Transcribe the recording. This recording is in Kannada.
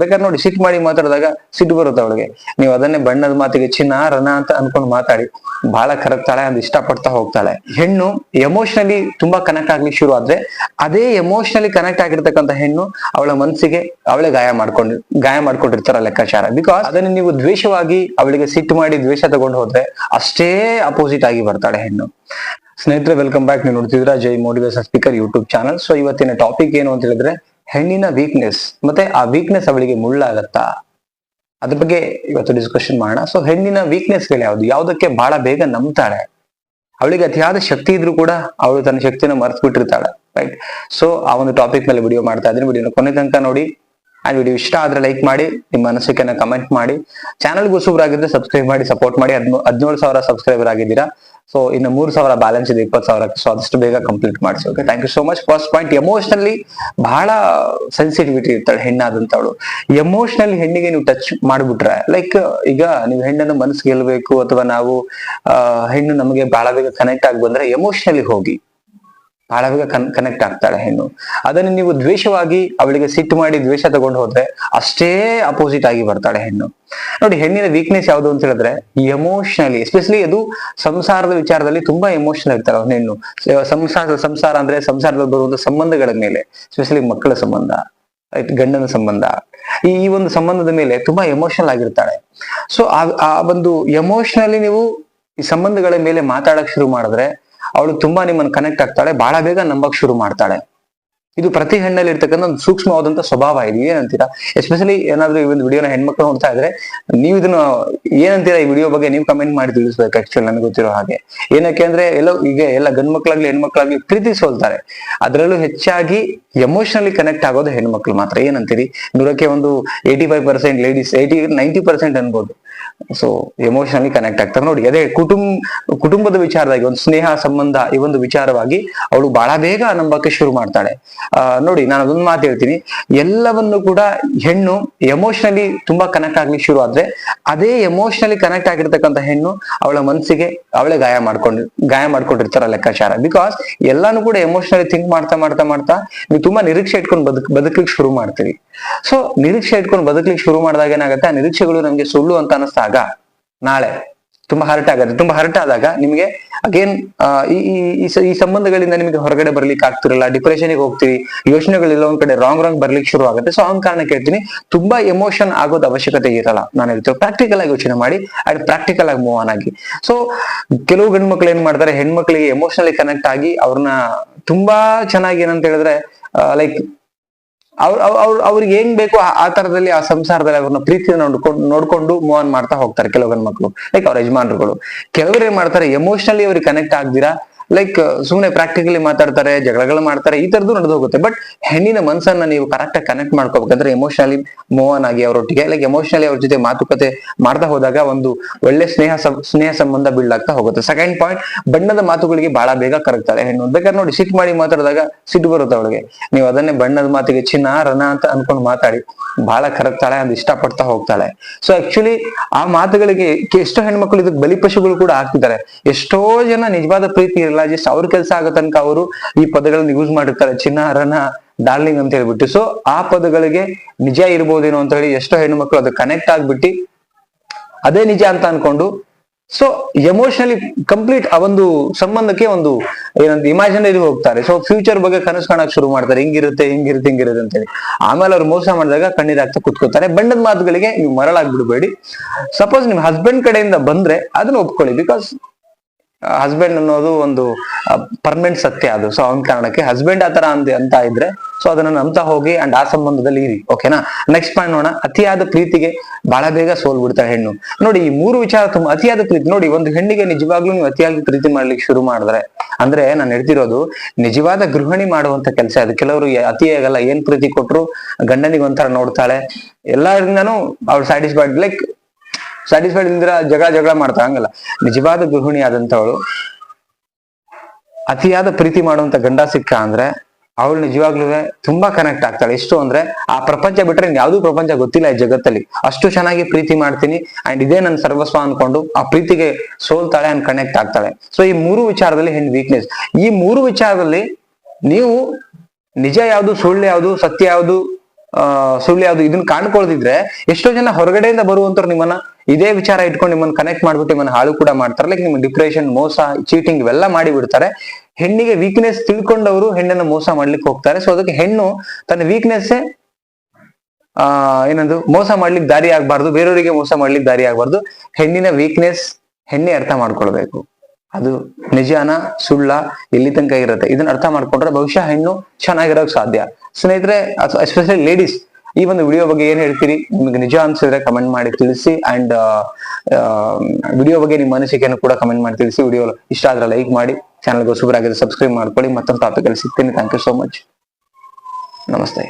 ಬೇಕಾದ್ರೆ ನೋಡಿ, ಸಿಟ್ಟು ಮಾಡಿ ಮಾತಾಡಿದಾಗ ಸಿಟ್ಟು ಬರುತ್ತೆ ಅವಳಿಗೆ. ನೀವು ಅದನ್ನೇ ಬಣ್ಣದ ಮಾತಿಗೆ ಚಿನ್ನ, ರನ ಅಂತ ಅನ್ಕೊಂಡು ಮಾತಾಡಿ. ಬಹಳ ಕರಗ್ತಾಳೆ, ಅದು ಇಷ್ಟಪಡ್ತಾ ಹೋಗ್ತಾಳೆ. ಹೆಣ್ಣು ಎಮೋಷನಲಿ ತುಂಬಾ ಕನೆಕ್ಟ್ ಆಗ್ಲಿ ಶುರು ಆದ್ರೆ, ಅದೇ ಎಮೋಷನಲಿ ಕನೆಕ್ಟ್ ಆಗಿರ್ತಕ್ಕಂಥ ಹೆಣ್ಣು ಅವಳ ಮನಸ್ಸಿಗೆ ಅವಳೆ ಗಾಯ ಮಾಡ್ಕೊಂಡು, ಗಾಯ ಮಾಡ್ಕೊಂಡಿರ್ತಾರ ಲೆಕ್ಕಾಚಾರ. ಬಿಕಾಸ್ ಅದನ್ನ ನೀವು ದ್ವೇಷವಾಗಿ ಅವಳಿಗೆ ಸಿಟ್ಟು ಮಾಡಿ ದ್ವೇಷ ತಗೊಂಡು ಹೋದ್ರೆ ಅಷ್ಟೇ ಅಪೋಸಿಟ್ ಆಗಿ ಬರ್ತಾಳೆ ಹೆಣ್ಣು. ಸ್ನೇಹಿತರೆ ವೆಲ್ಕಮ್ ಬ್ಯಾಕ್ ನೀವು ನೋಡ್ತಿದ್ರ Jai motivation speaker YouTube channel. So ಇವತ್ತಿನ ಟಾಪಿಕ್ ಏನು ಅಂತ ಹೇಳಿದ್ರೆ ಹೆಣ್ಣಿನ ವೀಕ್ನೆಸ್ ಮತ್ತೆ ಆ ವೀಕ್ನೆಸ್ ಅವಳಿಗೆ ಮುಳ್ಳಾಗತ್ತಾ? ಅದ್ರ ಬಗ್ಗೆ ಇವತ್ತು ಡಿಸ್ಕಷನ್ ಮಾಡೋಣ. ಸೊ ಹೆಣ್ಣಿನ ವೀಕ್ನೆಸ್ಗಳು ಯಾವುದು? ಯಾವುದಕ್ಕೆ ಬಹಳ ಬೇಗ ನಂಬ್ತಾಳೆ? ಅವಳಿಗೆ ಅತಿಯಾದ ಶಕ್ತಿ ಇದ್ರೂ ಕೂಡ ಅವಳು ತನ್ನ ಶಕ್ತಿನ ಮರೆತು ಬಿಟ್ಟಿರ್ತಾಳೆ ರೈಟ್ ಸೊ ಆ ಒಂದು ಟಾಪಿಕ್ ಮೇಲೆ ವಿಡಿಯೋ ಮಾಡ್ತಾ ಇದ್ದೀನಿ. ವಿಡಿಯೋನ ಕೊನೆ ತನಕ ನೋಡಿ. ಆ ವಿಡಿಯೋ ಇಷ್ಟ ಆದ್ರೆ ಲೈಕ್ ಮಾಡಿ, ನಿಮ್ಮ ಅನಿಸಿಕೆನ ಕಮೆಂಟ್ ಮಾಡಿ. ಚಾನಲ್ ಹೊಸಬ್ರಾಗಿದ್ರೆ ಸಬ್ಸ್ಕ್ರೈಬ್ ಮಾಡಿ ಸಪೋರ್ಟ್ ಮಾಡಿ. ಹದ್ಮೂ ಹದಿನೇಳು ಸಾವಿರ ಸಬ್ಸ್ಕ್ರೈಬರ್ ಆಗಿದ್ದೀರಾ. ಸೊ ಇನ್ನು ಮೂರು ಸಾವಿರ ಬ್ಯಾಲೆನ್ಸ್ ಇದೆ, ಇಪ್ಪತ್ತು ಸಾವಿರಕ್ಕೆ. ಸೊ ಅದಷ್ಟು ಬೇಗ ಕಂಪ್ಲೀಟ್ ಮಾಡಿಸಿ okay thank you so much first point emotionally ಬಹಳ ಸೆನ್ಸಿಟಿವಿಟಿ ಇರ್ತಾಳೆ ಹೆಣ್ಣಾದಂತವಳು. ಎಮೋಷನಲ್ ಹೆಣ್ಣಿಗೆ ನೀವು ಟಚ್ ಮಾಡಿಬಿಟ್ರೆ ಲೈಕ್ ಈಗ ನೀವು ಹೆಣ್ಣನ್ನು ಮನಸ್ಸು ಗೆಲ್ಲಬೇಕು, ಅಥವಾ ನಾವು ಹೆಣ್ಣು ನಮಗೆ ಬಹಳ ಬೇಗ ಕನೆಕ್ಟ್ ಆಗಿ ಬಂದ್ರೆ ಎಮೋಷನಲಿ ಹೋಗಿ. ಬಹಳ ಬೇಗ ಕನ್ ಕನೆಕ್ಟ್ ಆಗ್ತಾಳೆ ಹೆಣ್ಣು. ಅದನ್ನು ನೀವು ದ್ವೇಷವಾಗಿ ಅವಳಿಗೆ ಸಿಟ್ಟು ಮಾಡಿ ದ್ವೇಷ ತಗೊಂಡು ಹೋದ್ರೆ ಅಷ್ಟೇ ಅಪೋಸಿಟ್ ಆಗಿ ಬರ್ತಾಳೆ ಹೆಣ್ಣು. ನೋಡಿ, ಹೆಣ್ಣಿನ ವೀಕ್ನೆಸ್ ಯಾವುದು ಅಂತ ಹೇಳಿದ್ರೆ ಎಮೋಷನಲಿ ಎಸ್ಪೆಷಲಿ ಅದು ಸಂಸಾರದ ವಿಚಾರದಲ್ಲಿ ತುಂಬಾ ಎಮೋಷನಲ್ ಇರ್ತಾರೆ ಹೆಣ್ಣು. ಸಂಸಾರ ಸಂಸಾರ ಅಂದ್ರೆ ಸಂಸಾರದಲ್ಲಿ ಬರುವಂತ ಸಂಬಂಧಗಳ ಮೇಲೆ ಎಸ್ಪೆಷಲಿ ಮಕ್ಕಳ ಸಂಬಂಧ ಗಂಡನ ಸಂಬಂಧ. ಈ ಒಂದು ಸಂಬಂಧದ ಮೇಲೆ ತುಂಬಾ ಎಮೋಷನಲ್ ಆಗಿರ್ತಾಳೆ. ಸೊ ಆ ಒಂದು ಎಮೋಷನಲಿ ನೀವು ಈ ಸಂಬಂಧಗಳ ಮೇಲೆ ಮಾತಾಡಕ್ ಶುರು ಮಾಡಿದ್ರೆ ಅವಳು ತುಂಬಾ ನಿಮ್ಮನ್ನು ಕನೆಕ್ಟ್ ಆಗ್ತಾಳೆ ಬಹಳ ಬೇಗ ನಂಬಕ್ ಶುರು ಮಾಡ್ತಾಳೆ. ಇದು ಪ್ರತಿ ಹೆಣ್ಣಲ್ಲಿ ಇರ್ತಕ್ಕಂಥ ಒಂದು ಸೂಕ್ಷ್ಮವಾದಂತ ಸ್ವಭಾವ ಇದು. ಏನಂತೀರಾ? ಎಸ್ಪೆಷಲಿ ಏನಾದ್ರು ಈ ಒಂದು ವಿಡಿಯೋನ ಹೆಣ್ಮಕ್ಳು ನೋಡ್ತಾ ಇದ್ರೆ, ನೀವು ಇದನ್ನ ಏನಂತೀರಾ ಈ ವಿಡಿಯೋ ಬಗ್ಗೆ ನೀವು ಕಮೆಂಟ್ ಮಾಡಿ ತಿಳಿಸ್ಬೇಕು ಆಕ್ಚುಲಿ ನನಗೆ ಗೊತ್ತಿರೋ ಹಾಗೆ. ಏನಕ್ಕೆ ಅಂದ್ರೆ ಎಲ್ಲ ಈಗ ಎಲ್ಲ ಗಂಡ್ ಮಕ್ಳಾಗ್ಲಿ ಹೆಣ್ಮಕ್ಳಾಗ್ಲಿ ಪ್ರೀತಿ ಸೋಲ್ತಾರೆ. ಅದರಲ್ಲೂ ಹೆಚ್ಚಾಗಿ ಎಮೋಷನಲಿ ಕನೆಕ್ಟ್ ಆಗೋದು ಹೆಣ್ಮಕ್ಳು ಮಾತ್ರ. ಏನಂತೀರಿ? ನೂರಕ್ಕೆ ಒಂದು eighty five percent ladies eighty ninety percent ಅನ್ಬೋದು. ಸೊ ಎಮೋಷನಲಿ ಕನೆಕ್ಟ್ ಆಗ್ತಾರೆ. ನೋಡಿ, ಅದೇ ಕುಟುಂಬ, ಕುಟುಂಬದ ವಿಚಾರವಾಗಿ, ಒಂದು ಸ್ನೇಹ ಸಂಬಂಧ ಈ ಒಂದು ವಿಚಾರವಾಗಿ ಅವಳು ಬಹಳ ಬೇಗ ನಂಬಕ್ಕೆ ಶುರು ಮಾಡ್ತಾಳೆ. ನೋಡಿ, ನಾನು ಅದೊಂದು ಮಾತು ಹೇಳ್ತೀನಿ. ಎಲ್ಲವನ್ನು ಕೂಡ ಹೆಣ್ಣು ಎಮೋಷನಲಿ ತುಂಬಾ ಕನೆಕ್ಟ್ ಆಗ್ಲಿಕ್ಕೆ ಶುರು ಆದ್ರೆ, ಅದೇ ಎಮೋಷನಲಿ ಕನೆಕ್ಟ್ ಆಗಿರ್ತಕ್ಕಂಥ ಹೆಣ್ಣು ಅವಳ ಮನಸ್ಸಿಗೆ ಅವಳೇ ಗಾಯ ಮಾಡ್ಕೊಂಡು, ಗಾಯ ಮಾಡ್ಕೊಂಡಿರ್ತಾರ ಲೆಕ್ಕಾಚಾರ. ಬಿಕಾಸ್ ಎಲ್ಲಾನು ಕೂಡ ಎಮೋಷನಲಿ ಥಿಂಕ್ ಮಾಡ್ತಾ ಮಾಡ್ತಾ ಮಾಡ್ತಾ ನೀವು ತುಂಬಾ ನಿರೀಕ್ಷೆ ಇಟ್ಕೊಂಡು ಬದುಕ್, ಬದುಕ್ಲಿಕ್ಕೆ ಶುರು ಮಾಡ್ತೀವಿ ಸೊ ನಿರೀಕ್ಷೆ ಇಟ್ಕೊಂಡು ಬದುಕ್ಲಿಕ್ಕೆ ಶುರು ಮಾಡಿದಾಗ ಏನಾಗುತ್ತೆ? ಆ ನಿರೀಕ್ಷೆಗಳು ನಮ್ಗೆ ಸುಳ್ಳು ಅಂತ ಅನಿಸ್ದಾಗ ನಾಳೆ ತುಂಬಾ ಹರ್ಟ್ ಆಗುತ್ತೆ. ತುಂಬಾ ಹರ್ಟ್ ಆದಾಗ ನಿಮಗೆ ಅಗೇನ್ ಈ ಈ ಸಂಬಂಧಗಳಿಂದ ನಿಮಗೆ ಹೊರಗಡೆ ಬರ್ಲಿಕ್ಕೆ ಆಗ್ತಿರಲ್ಲ ಡಿಪ್ರೆಷನ್ಗೆ ಹೋಗ್ತೀವಿ ಯೋಚನೆಗಳೆಲ್ಲ, ಒಂದ್ ಕಡೆ ರಾಂಗ್ ರಾಂಗ್ ಬರ್ಲಿಕ್ಕೆ ಶುರು ಆಗುತ್ತೆ. ಸೊ ಅವ್ನ ಕಾರಣ ಕೇಳ್ತೀನಿ ತುಂಬಾ ಎಮೋಷನ್ ಆಗೋದು ಅವಶ್ಯಕತೆ ಇರಲ್ಲ. ನಾನು ಹೇಳ್ತೇವೆ ಪ್ರಾಕ್ಟಿಕಲ್ ಆಗಿ ಯೋಚನೆ ಮಾಡಿ ಅಂಡ್ ಪ್ರಾಕ್ಟಿಕಲ್ ಆಗಿ ಮೂವ್ ಆನ್ ಆಗಿ. ಸೊ ಕೆಲವು ಗಂಡು ಮಕ್ಳು ಏನ್ ಮಾಡ್ತಾರೆ, ಹೆಣ್ಮಕ್ಳಿಗೆ ಎಮೋಷನಲಿ ಕನೆಕ್ಟ್ ಆಗಿ ಅವ್ರನ್ನ ತುಂಬಾ ಚೆನ್ನಾಗಿ ಏನಂತ ಹೇಳಿದ್ರೆ ಲೈಕ್ ಅವ್ರ ಅವ್ರ ಅವ್ರಿಗೆ ಹೆಂಗ್ ಬೇಕು ಆ- ತರದಲ್ಲಿ, ಆ ಸಂಸಾರದಲ್ಲಿ ಅವ್ರನ್ನ ಪ್ರೀತಿಯನ್ನು ನೋಡ್ಕೊಂಡು ನೋಡ್ಕೊಂಡು ಮೂವ್ ಆನ್ ಮಾಡ್ತಾ ಹೋಗ್ತಾರೆ ಕೆಲವು ಗಂಡ್ ಮಕ್ಳು ಲೈಕ್ ಅವ್ರ ಯಜಮಾನ್ರುಗಳು. ಕೆಲವರು ಏನ್ ಮಾಡ್ತಾರೆ ಎಮೋಷನಲಿ ಅವ್ರಿಗೆ ಕನೆಕ್ಟ್ ಆಗ್ದಿರಾ? ಲೈಕ್ ಸುಮ್ಮನೆ ಪ್ರಾಕ್ಟಿಕಲಿ ಮಾತಾಡ್ತಾರೆ, ಜಗಳಗಳು ಮಾಡ್ತಾರೆ, ಈ ತರದ್ದು ನಡೆದು ಹೋಗುತ್ತೆ. ಬಟ್ ಹೆಣ್ಣಿನ ಮನಸ್ಸನ್ನ ನೀವು ಕರೆಕ್ಟ್ ಆಗಿ ಕನೆಕ್ಟ್ ಮಾಡ್ಕೋಬೇಕಂದ್ರೆ ಎಮೋಷನಲಿ ಮೂವ್ ಆಗಿ ಅವರೊಟ್ಟಿಗೆ ಲೈಕ್ ಎಮೋಷನಲಿ ಅವ್ರ ಜೊತೆ ಮಾತುಕತೆ ಮಾಡ್ತಾ ಹೋದಾಗ ಒಂದು ಒಳ್ಳೆ ಸ್ನೇಹ ಸ್ನೇಹ ಸಂಬಂಧ ಬಿಲ್ಡ್ ಹೋಗುತ್ತೆ. ಸೆಕೆಂಡ್ ಪಾಯಿಂಟ್ ಬಣ್ಣದ ಮಾತುಗಳಿಗೆ ಬಹಳ ಬೇಗ ಕರಗ್ತಾಳೆ ಹೆಣ್ಣು ಬೇಕಾದ್ರೆ ನೋಡಿ ಸಿಟ್ ಮಾಡಿ ಮಾತಾಡಿದಾಗ ಸಿಟ್ಟು ಬರುತ್ತೆ ಅವಳಿಗೆ. ನೀವು ಅದನ್ನೇ ಬಣ್ಣದ ಮಾತಿಗೆ ಚಿನ್ನ ರಣ ಅಂತ ಅನ್ಕೊಂಡು ಮಾತಾಡಿ ಬಹಳ ಕರಗ್ತಾಳೆ ಇಷ್ಟ ಇಷ್ಟಪಡ್ತಾ ಹೋಗ್ತಾಳೆ. ಸೊ ಆಕ್ಚುಲಿ ಆ ಮಾತುಗಳಿಗೆ, ಎಷ್ಟೋ ಹೆಣ್ಮಕ್ಳು ಇದಕ್ಕೆ ಬಲಿಪಶುಗಳು ಕೂಡ ಆಗ್ತಿದ್ದಾರೆ ಎಷ್ಟೋ ಜನ ನಿಜವಾದ ಪ್ರೀತಿ ಜಸ್ಟ್ ಅವ್ರ ಕೆಲಸ ಆಗೋ ತನಕ ಅವರು ಈ ಪದಗಳನ್ನ ಯೂಸ್ ಮಾಡಿರ್ತಾರೆ. ಚಿನ್ನ ಅರನ ಡಾರ್ಲಿಂಗ್ ಅಂತ ಹೇಳ್ಬಿಟ್ಟು. ಸೊ ಆ ಪದಗಳಿಗೆ ನಿಜ ಇರ್ಬೋದೇನೋ ಅಂತ ಹೇಳಿ ಎಷ್ಟೋ ಹೆಣ್ಮಕ್ಳು ಅದು ಕನೆಕ್ಟ್ ಆಗ್ಬಿಟ್ಟು ಅದೇ ನಿಜ ಅಂತ ಅನ್ಕೊಂಡು ಸೊ ಎಮೋಷನಲಿ ಕಂಪ್ಲೀಟ್ ಆ ಒಂದು ಸಂಬಂಧಕ್ಕೆ ಒಂದು ಏನಂತ ಇಮ್ಯಾಜಿನರಿ ಹೋಗ್ತಾರೆ. ಸೊ ಫ್ಯೂಚರ್ ಬಗ್ಗೆ ಕನಸು ಕಾಣಕ್ ಶುರು ಮಾಡ್ತಾರೆ. ಹಿಂಗಿರುತ್ತೆ ಹಿಂಗಿರುತ್ತೆ ಹಿಂಗಿರುತ್ತೆ ಅಂತೇಳಿ ಆಮೇಲೆ ಅವ್ರು ಮೋಸ ಮಾಡಿದಾಗ ಕಣ್ಣೀರಾಗ್ತಾ ಕುತ್ಕೋತಾರೆ. ಬಣ್ಣದ ಮಾತುಗಳಿಗೆ ನೀವು ಮರಳಾಗ್ಬಿಡ್ಬೇಡಿ. ಸಪೋಸ್ ನಿಮ್ ಹಸ್ಬೆಂಡ್ ಕಡೆಯಿಂದ ಬಂದ್ರೆ ಅದನ್ನ ಒಪ್ಕೊಳ್ಳಿ. ಬಿಕಾಸ್ ಹಸ್ಬೆಂಡ್ ಅನ್ನೋದು ಒಂದು ಪರ್ಮನೆಂಟ್ ಸತ್ಯ ಅದು. ಸೊ ಅವನ ಕಾರಣಕ್ಕೆ ಹಸ್ಬೆಂಡ್ ಆತರ ಅಂದ, ಅಂತ ಇದ್ರೆ ಸೊ ಅದನ್ನ ನಂಬ್ತಾ ಹೋಗಿ ಅಂಡ್ ಆ ಸಂಬಂಧದಲ್ಲಿ ಇರಿ. ಓಕೆನಾ ನೆಕ್ಸ್ಟ್ ಪಾಯಿಂಟ್ ನೋಡೋಣ. ಅತಿಯಾದ ಪ್ರೀತಿಗೆ ಬಹಳ ಬೇಗ ಸೋಲ್ ಬಿಡ್ತಾರೆ ಹೆಣ್ಣು. ನೋಡಿ, ಈ ಮೂರು ವಿಚಾರ ತುಂಬಾ ಅತಿಯಾದ ಪ್ರೀತಿ. ನೋಡಿ, ಒಂದು ಹೆಣ್ಣಿಗೆ ನಿಜವಾಗ್ಲೂ ನೀವು ಅತಿಯಾಗಿ ಪ್ರೀತಿ ಮಾಡ್ಲಿಕ್ಕೆ ಶುರು ಮಾಡಿದ್ರೆ, ಅಂದ್ರೆ ನಾನು ಹೇಳ್ತಿರೋದು, ನಿಜವಾದ ಗೃಹಿಣಿ ಮಾಡುವಂತ ಕೆಲಸ ಅದು. ಕೆಲವರು ಅತಿಯಾಗಲ್ಲ. ಏನ್ ಪ್ರೀತಿ ಕೊಟ್ರು ಗಂಡನಿಗೆ ಒಂಥರ ನೋಡ್ತಾಳೆ. ಎಲ್ಲರಿಂದನೂ ಅವ್ರು ಸ್ಯಾಟಿಸ್ಫೈಡ್ ಲೈಕ್ ಸ್ಯಾಟಿಸ್ಫೈಡ್ ಇಲ್ದಿರ ಜಗಳ ಜಗಳ ಮಾಡ್ತಾ ಹಂಗಲ್ಲ. ನಿಜವಾದ ಗೃಹಿಣಿ ಆದಂತವಳು, ಅತಿಯಾದ ಪ್ರೀತಿ ಮಾಡುವಂತ ಗಂಡ ಸಿಕ್ಕ ಅಂದ್ರೆ ಅವಳು ನಿಜವಾಗ್ಲೂ ತುಂಬಾ ಕನೆಕ್ಟ್ ಆಗ್ತಾಳೆ. ಎಷ್ಟು ಅಂದ್ರೆ ಆ ಪ್ರಪಂಚ ಬಿಟ್ರೆ ಯಾವ್ದು ಪ್ರಪಂಚ ಗೊತ್ತಿಲ್ಲ ಈ ಜಗತ್ತಲ್ಲಿ. ಅಷ್ಟು ಚೆನ್ನಾಗಿ ಪ್ರೀತಿ ಮಾಡ್ತೀನಿ ಅಂಡ್ ಇದೇ ನನ್ನ ಸರ್ವಸ್ವ ಅನ್ಕೊಂಡು ಆ ಪ್ರೀತಿಗೆ ಸೋಲ್ತಾಳೆ ಅಂಡ್ ಕನೆಕ್ಟ್ ಆಗ್ತಾಳೆ. ಸೊ ಈ ಮೂರು ವಿಚಾರದಲ್ಲಿ ಹೆಣ್ಣು ವೀಕ್ನೆಸ್ ಈ ಮೂರು ವಿಚಾರದಲ್ಲಿ ನೀವು ನಿಜ ಯಾವುದು, ಸುಳ್ಳು ಯಾವುದು, ಸತ್ಯ ಯಾವುದು ಸುಳ್ಳು ಯಾವ್ದು ಇದನ್ನ ಕಾಣ್ಕೊಳ್ದಿದ್ರೆ ಎಷ್ಟೋ ಜನ ಹೊರಗಡೆಯಿಂದ ಬರುವಂತವ್ರು ನಿಮ್ಮನ್ನ ಇದೇ ವಿಚಾರ ಇಟ್ಕೊಂಡು ನಿಮ್ಮನ್ನ ಕನೆಕ್ಟ್ ಮಾಡ್ಬಿಟ್ಟು ನಿಮ್ಮನ್ನ ಹಾಳು ಕೂಡ ಮಾಡ್ತಾರೆ. ಲೈಕ್ ನಿಮ್ಮ ಡಿಪ್ರೆಷನ್ ಮೋಸ ಚೀಟಿಂಗ್ ಇವೆಲ್ಲ ಮಾಡಿ ಬಿಡ್ತಾರೆ ಹೆಣ್ಣಿಗೆ ವೀಕ್ನೆಸ್ ತಿಳ್ಕೊಂಡವರು ಹೆಣ್ಣನ್ನ ಮೋಸ ಮಾಡ್ಲಿಕ್ಕೆ ಹೋಗ್ತಾರೆ. ಸೊ ಅದಕ್ಕೆ ಹೆಣ್ಣು ತನ್ನ ವೀಕ್ನೆಸ್ ಆ, ಏನದು, ಮೋಸ ಮಾಡ್ಲಿಕ್ಕೆ ದಾರಿ ಆಗ್ಬಾರ್ದು. ಬೇರೆಯವರಿಗೆ ಮೋಸ ಮಾಡ್ಲಿಕ್ಕೆ ದಾರಿ ಆಗ್ಬಾರ್ದು. ಹೆಣ್ಣಿನ ವೀಕ್ನೆಸ್ ಹೆಣ್ಣೆ ಅರ್ಥ ಮಾಡ್ಕೊಳ್ಬೇಕು. ಅದು ನಿಜಾನ, ಸುಳ್ಳ ಎಲ್ಲಿ ತನಕ ಇರುತ್ತೆ. ಇದನ್ನ ಅರ್ಥ ಮಾಡ್ಕೊಂಡ್ರೆ ಬಹುಶಃ ಹೆಣ್ಣು ಚೆನ್ನಾಗಿರೋಕ್ ಸಾಧ್ಯ. ಸ್ನೇಹಿತರೆ ಎಸ್ಪೆಷಲಿ ಲೇಡೀಸ್ ಈ ಒಂದು ವಿಡಿಯೋ ಬಗ್ಗೆ ಏನ್ ಹೇಳ್ತೀರಿ? ನಿಮ್ಗೆ ನಿಜ ಅನ್ಸಿದ್ರೆ ಕಮೆಂಟ್ ಮಾಡಿ ತಿಳಿಸಿ ಅಂಡ್ ವಿಡಿಯೋ ಬಗ್ಗೆ ನಿಮ್ಮ ಅನಿಸಿಕೆಯನ್ನು ಕೂಡ ಕಮೆಂಟ್ ಮಾಡಿ ತಿಳಿಸಿ. ವಿಡಿಯೋ ಇಷ್ಟ ಆದ್ರೆ ಲೈಕ್ ಮಾಡಿ ಚಾನಲ್ಗೆ ಹೊಸಬರಾಗಿದ್ರೆ ಸಬ್ಸ್ಕ್ರೈಬ್ ಮಾಡ್ಕೊಳ್ಳಿ. ಮತ್ತೊಂದು ಟಾಪಿಕ್ ಅಲ್ಲಿ ಸಿಗ್ತೀನಿ. ಥ್ಯಾಂಕ್ ಯು ಸೋ ಮಚ್ ನಮಸ್ತೆ.